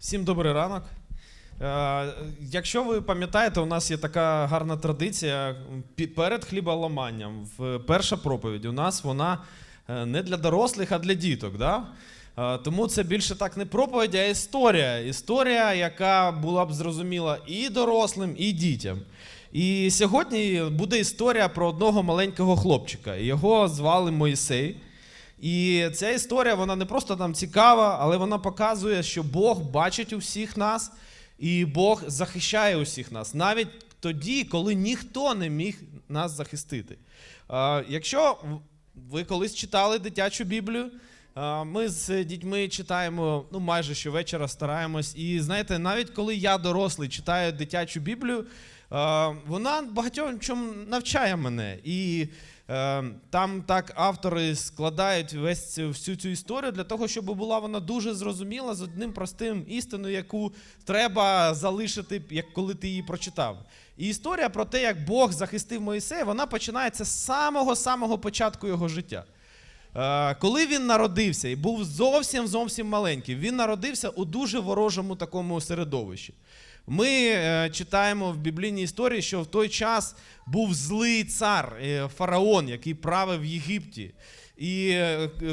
Всім добрий ранок. Е, Якщо ви пам'ятаєте, у нас є така гарна традиція перед хліболаманням. Перша проповідь у нас вона е, не для дорослих, а для діток. Да? Е, Тому це більше так не проповідь, а історія. Історія, яка була б зрозуміла і дорослим, і дітям. І сьогодні буде історія про одного маленького хлопчика. Його звали Моїсей. І ця історія вона не просто там цікава, але вона показує, що Бог бачить усіх нас, і Бог захищає усіх нас, навіть тоді, коли ніхто не міг нас захистити. Якщо ви колись читали дитячу Біблію, ми з дітьми читаємо ну, майже щовечора стараємось. І знаєте, навіть коли я дорослий читаю дитячу Біблію, вона багатьом чому навчає мене. І Там так автори складають весь всю цю історію для того, щоб була вона дуже зрозуміла з одним простим істиною, яку треба залишити, як коли ти її прочитав. І історія про те, як Бог захистив Моїсея, вона починається з самого самого початку його життя. Е, Коли він народився і був зовсім зовсім маленький, він народився у дуже ворожому такому середовищі. Ми е, читаємо в біблійній історії, що в той час був злий цар, е, фараон, який правив в Єгипті. І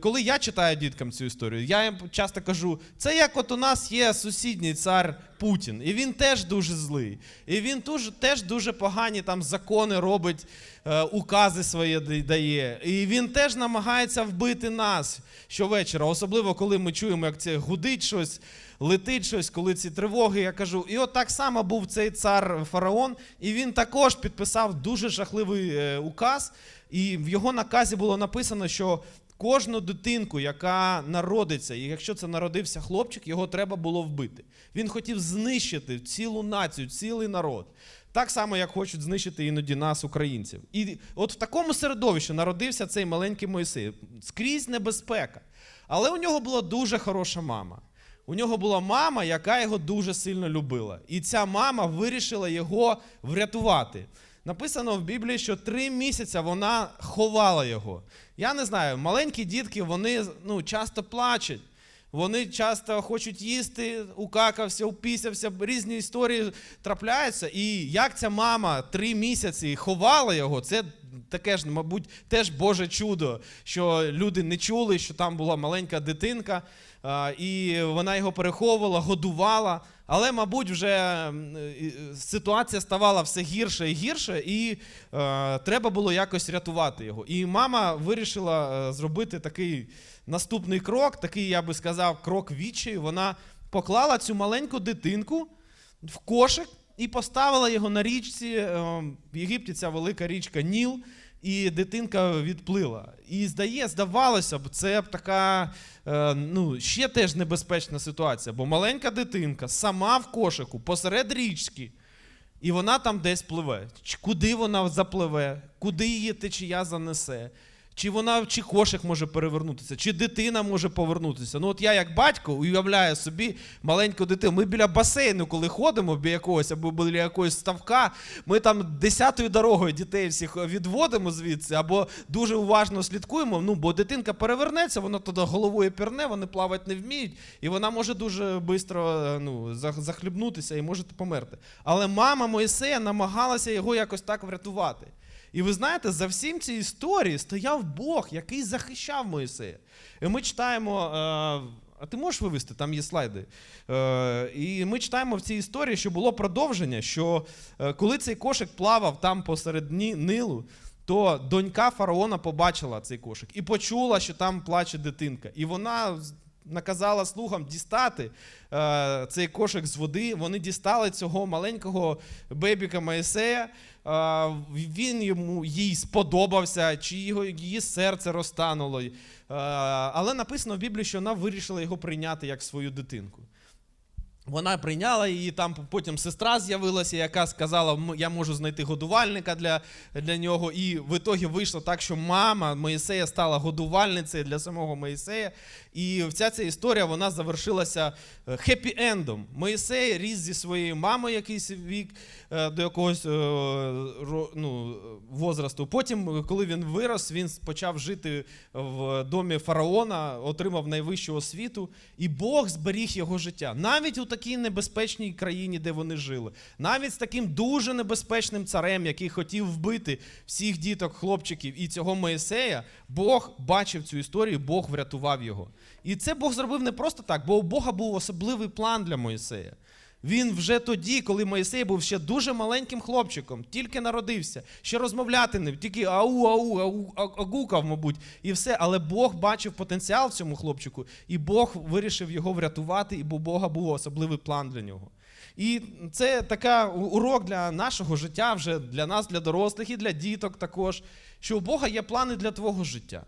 коли я читаю діткам цю історію, я їм часто кажу: це як от у нас є сусідній цар Путін, і він теж дуже злий. І він теж, дуже погані там закони робить, е, укази свої дає. І він теж намагається вбити нас щовечора, особливо коли ми чуємо, як це гудить щось летить щось, коли ці тривоги, я кажу. І от так само був цей цар фараон, і він також підписав дуже жахливий е, указ. І в його наказі було написано, що кожну дитинку, яка народиться, і якщо це народився хлопчик, його треба було вбити. Він хотів знищити цілу націю, цілий народ. Так само, як хочуть знищити іноді нас, українців. І от в такому середовищі народився цей маленький Мойсей. Скрізь небезпека. Але у нього була дуже хороша мама. У нього була мама, яка його дуже сильно любила. І ця мама вирішила його врятувати. Написано в Біблії, що три місяці вона ховала його. Я не знаю, маленькі дітки вони ну, часто плачуть. Вони часто хочуть їсти, укакався, упісявся, різні історії трапляються. І як ця мама три місяці ховала його, це таке ж, мабуть, теж Боже чудо, що люди не чули, що там була маленька дитинка, і вона його переховувала, годувала. Але, мабуть, вже ситуація ставала все гірше і гірше, і е, треба було якось рятувати його. І мама вирішила е, зробити такий наступний крок, такий, я би сказав, крок відчаю. Вона поклала цю маленьку дитинку в кошик і поставила його на річці. е, В Єгипті ця велика річка Ніл, і дитинка відплила. І здає, здавалося б, це б така е, ну, ще теж небезпечна ситуація, бо маленька дитинка сама в кошику посеред річки. І вона там десь пливе. Куди вона запливе, куди її течія занесе, чи вона чи кошик може перевернутися, чи дитина може повернутися. Ну, от я, як батько, уявляю собі маленьку дитину. Ми біля басейну, коли ходимо біля якогось або біля якогось ставка, ми там десятою дорогою дітей всіх відводимо звідси, або дуже уважно слідкуємо. Ну, бо дитинка перевернеться, вона туди головою пірне, вони плавати не вміють, і вона може дуже швидко ну, захлібнутися і може померти. Але мама Моїсея намагалася його якось так врятувати. І ви знаєте, за всім цією історією стояв Бог, який захищав Моїсея. І ми читаємо. Е, а ти можеш вивести, там є слайди. Е, і ми читаємо в цій історії, що було продовження, що е, коли цей кошик плавав там посеред Нилу, то донька фараона побачила цей кошик і почула, що там плаче дитинка. І вона наказала слугам дістати е, цей кошик з води. Вони дістали цього маленького бебіка Моїсея. Він йому їй сподобався, чи його її серце розтануло. Але написано в Біблії, що вона вирішила його прийняти як свою дитинку. Вона прийняла її, там потім сестра з'явилася, яка сказала, я можу знайти годувальника для, для нього. І в ітогі вийшло так, що мама Моїсея стала годувальницею для самого Моїсея. І вся ця історія вона завершилася е, хеппі-ендом. Моїсей ріс зі своєю мамою якийсь вік е, до якогось е, ну, возрасту. Потім, коли він вирос, він почав жити в домі фараона, отримав найвищу освіту, і Бог зберіг його життя. Навіть у такій небезпечній країні, де вони жили, навіть з таким дуже небезпечним царем, який хотів вбити всіх діток, хлопчиків і цього Моїсея, Бог бачив цю історію, Бог врятував його. І це Бог зробив не просто так, бо у Бога був особливий план для Моїсея. Він вже тоді, коли Моїсей був ще дуже маленьким хлопчиком, тільки народився, ще розмовляти не тільки ау, ау, ау, агукав, мабуть, і все. Але Бог бачив потенціал в цьому хлопчику, і Бог вирішив його врятувати, і бо Бога був особливий план для нього. І це така урок для нашого життя, вже для нас, для дорослих і для діток також, що у Бога є плани для твого життя.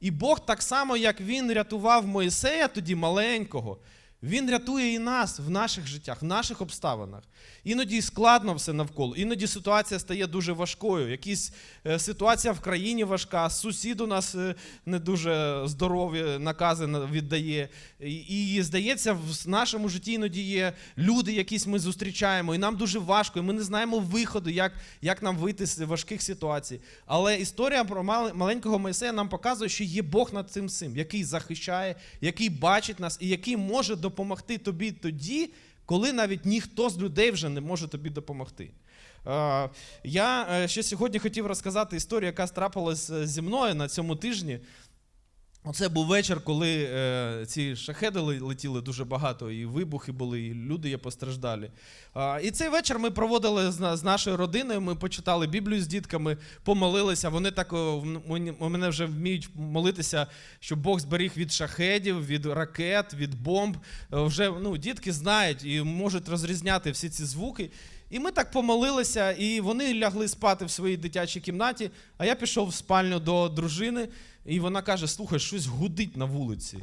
І Бог так само, як він рятував Моїсея тоді маленького, він рятує і нас в наших життях, в наших обставинах. Іноді складно все навколо, іноді ситуація стає дуже важкою. Якісь е, ситуація в країні важка, сусід у нас е, не дуже здорові накази віддає. І, здається, в нашому житті іноді є люди, якісь ми зустрічаємо, і нам дуже важко, і ми не знаємо виходу, як, як нам вийти з важких ситуацій. Але історія про мал- маленького Моїсея нам показує, що є Бог над цим всім, який захищає, який бачить нас і який може допомогти тобі тоді, коли навіть ніхто з людей вже не може тобі допомогти. Я е, ще сьогодні хотів розказати історію, яка трапилась е, зі мною на цьому тижні. Оце був вечір, коли е, ці шахеди летіли дуже багато, і вибухи були, і люди є постраждалі. А, і цей вечір ми проводили з, з нашою родиною. Ми почитали Біблію з дітками, помолилися. Вони так у мене вже вміють молитися, щоб Бог зберіг від шахедів, від ракет, від бомб. Е, Вже ну, дітки знають і можуть розрізняти всі ці звуки. І ми так помолилися, і вони лягли спати в своїй дитячій кімнаті. А я пішов в спальню до дружини, і вона каже: слухай, щось гудить на вулиці.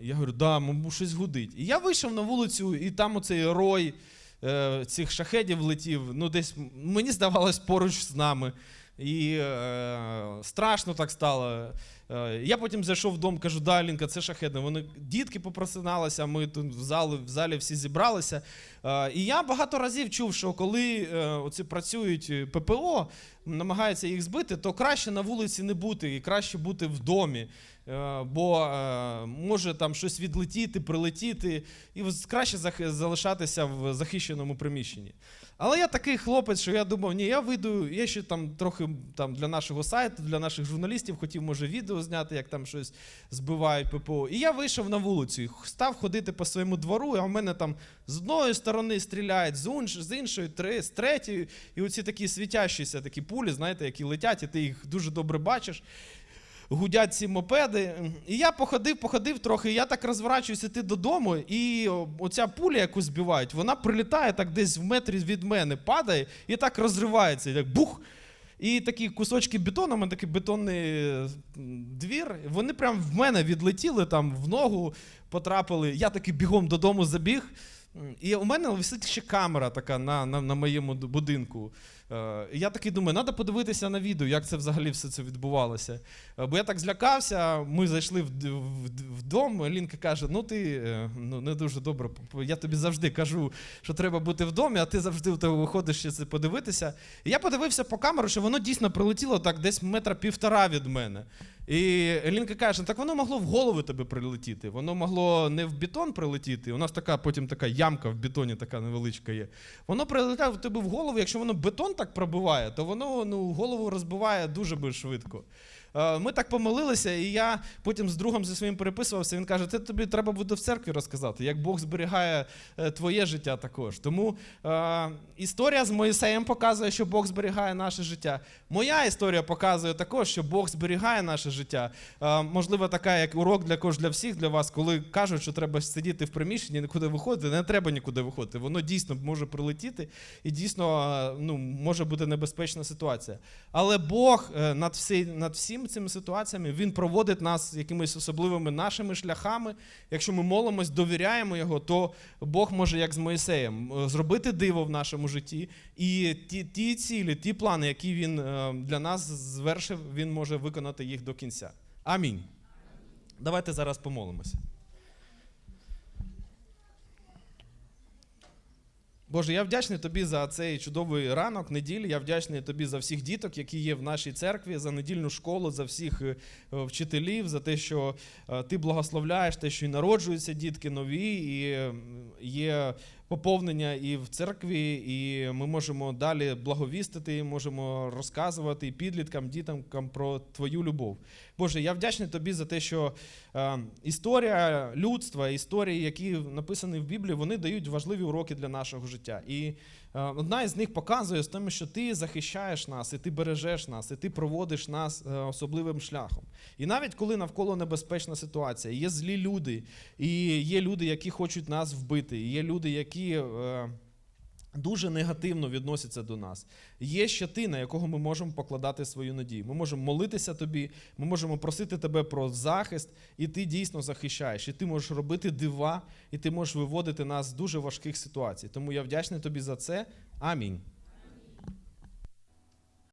Я говорю, да, мабуть, щось гудить. І я вийшов на вулицю, і там оцей рой е, цих шахедів летів. Ну, десь мені здавалось поруч з нами. І е, страшно так стало. Е, я потім зайшов в дом, кажу, да, Алінка, це шахедне. Вони дітки попросиналися, ми тут в залі, в залі всі зібралися. Е, і я багато разів чув, що коли е, оці працюють е, ППО, намагаються їх збити, то краще на вулиці не бути і краще бути в домі. Е, Бо е, може там щось відлетіти, прилетіти, і краще залишатися в захищеному приміщенні. Але я такий хлопець, що я думав, ні, я вийду, я ще там трохи там, для нашого сайту, для наших журналістів хотів, може, відео зняти, як там щось збивають ППО. І я вийшов на вулицю став ходити по своєму двору, а в мене там з одної сторони стріляють, з, унш- з іншої, три, з третьої. І оці такі світящіся такі пулі, знаєте, які летять, і ти їх дуже добре бачиш гудять ці мопеди. І я походив, походив трохи, я так розворачуюсь іти додому, і оця пуля, яку збивають, вона прилітає так десь в метрі від мене, падає і так розривається, так бух. І такі кусочки бетону, мене такий бетонний двір, вони прям в мене відлетіли, там в ногу потрапили. Я таки бігом додому забіг. І у мене висить ще камера така на, на, на моєму будинку. Е, я такий думаю, треба подивитися на відео, як це взагалі все це відбувалося. Е, Бо я так злякався, ми зайшли в, в, в дом, Лінка каже: ну ти е, ну, не дуже добре. Я тобі завжди кажу, що треба бути в домі, а ти завжди в тебе виходиш це подивитися. І я подивився по камеру, що воно дійсно прилетіло так десь метра півтора від мене. І Лінка каже, так воно могло в голову тебе прилетіти. Воно могло не в бетон прилетіти. У нас така потім така ямка в бетоні, така невеличка є. Воно прилетає в тебе в голову. Якщо воно бетон так пробиває, то воно ну, голову розбиває дуже швидко. Е, Ми так помилилися, і я потім з другом зі своїм переписувався. Він каже: це тобі треба буде в церкві розказати, як Бог зберігає е, твоє життя також. Тому е, історія з Моїсеєм показує, що Бог зберігає наше життя. Моя історія показує також, що Бог зберігає наше життя. Е, можливо, така як урок для кож для всіх для вас, коли кажуть, що треба сидіти в приміщенні, нікуди виходити, не треба нікуди виходити. Воно дійсно може прилетіти і дійсно е, ну, може бути небезпечна ситуація. Але Бог над, всі, над цими ситуаціями він проводить нас якимись особливими нашими шляхами. Якщо ми молимось, довіряємо його, то Бог може, як з Моїсеєм, зробити диво в нашому житті. І ті, ті цілі, ті плани, які він е, для нас звершив, він може виконати їх до кінця. Амінь. Давайте зараз помолимося. Боже, я вдячний тобі за цей чудовий ранок, неділі. Я вдячний тобі за всіх діток, які є в нашій церкві, за недільну школу, за всіх е, вчителів, за те, що е, ти благословляєш, те, що і народжуються дітки нові, і є поповнення і в церкві, і ми можемо далі благовістити, можемо розказувати підліткам, діткам про твою любов. Боже, я вдячний тобі за те, що е, історія людства, історії, які написані в Біблії, вони дають важливі уроки для нашого життя. І е, одна із них показує з тим, що ти захищаєш нас, і ти бережеш нас, і ти проводиш нас е, особливим шляхом. І навіть коли навколо небезпечна ситуація, є злі люди, і є люди, які хочуть нас вбити, і є люди, які. Е, Дуже негативно відносяться до нас. Є ще ти, на якого ми можемо покладати свою надію. Ми можемо молитися тобі, ми можемо просити тебе про захист, і ти дійсно захищаєш. І ти можеш робити дива, і ти можеш виводити нас з дуже важких ситуацій. Тому я вдячний тобі за це. Амінь.